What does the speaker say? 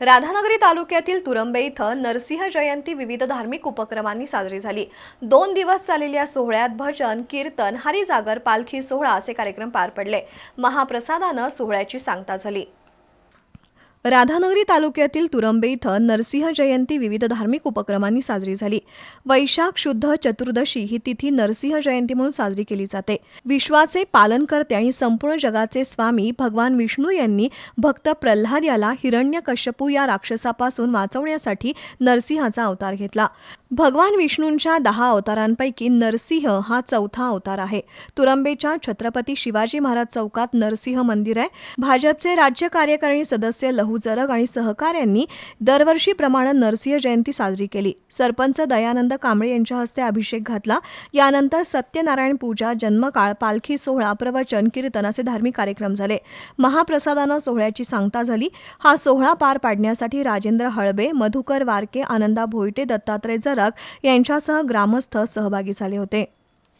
राधानगरी तालुक्यातील तुरंबे इथं नरसिंह जयंती विविध धार्मिक उपक्रमांनी साजरी झाली. दोन दिवस चाललेल्या सोहळ्यात भजन कीर्तन हरिजागर पालखी सोहळा असे कार्यक्रम पार पडले. महाप्रसादानं सोहळ्याची सांगता झाली. राधानगरी तालुक्यातील तुरंबे इथं नरसिंह जयंती विविध धार्मिक उपक्रमांनी साजरी झाली. वैशाख शुद्ध चतुर्दशी ही तिथी नरसिंह जयंती म्हणून साजरी केली जाते. विश्वाचे पालनकर्ते आणि संपूर्ण जगाचे स्वामी भगवान विष्णू यांनी भक्त प्रल्हाद याला हिरण्यकश्यपू या राक्षसापासून वाचवण्यासाठी नरसिंहाचा अवतार घेतला. भगवान विष्णूंच्या दहा अवतारांपैकी नरसिंह हा चौथा अवतार आहे. तुरंबेच्या छत्रपती शिवाजी महाराज चौकात नरसिंह मंदिर आहे. भाजपचे राज्य कार्यकारिणी सदस्य लहू जरग आणि सहकाऱ्यांनी दरवर्षीप्रमाणे नरसिंह जयंती साजरी केली. सरपंच दयानंद कांबळे यांच्या हस्ते अभिषेक घातला. यानंतर सत्यनारायण पूजा जन्मकाळ पालखी सोहळा प्रवचन कीर्तन असे धार्मिक कार्यक्रम झाले. महाप्रसादानं सोहळ्याची सांगता झाली. हा सोहळा पार पाडण्यासाठी राजेंद्र हळबे मधुकर वारके आनंदा भोईटे दत्तात्रय संचालक यांच्यासह ग्रामस्थ सहभागी झाले होते.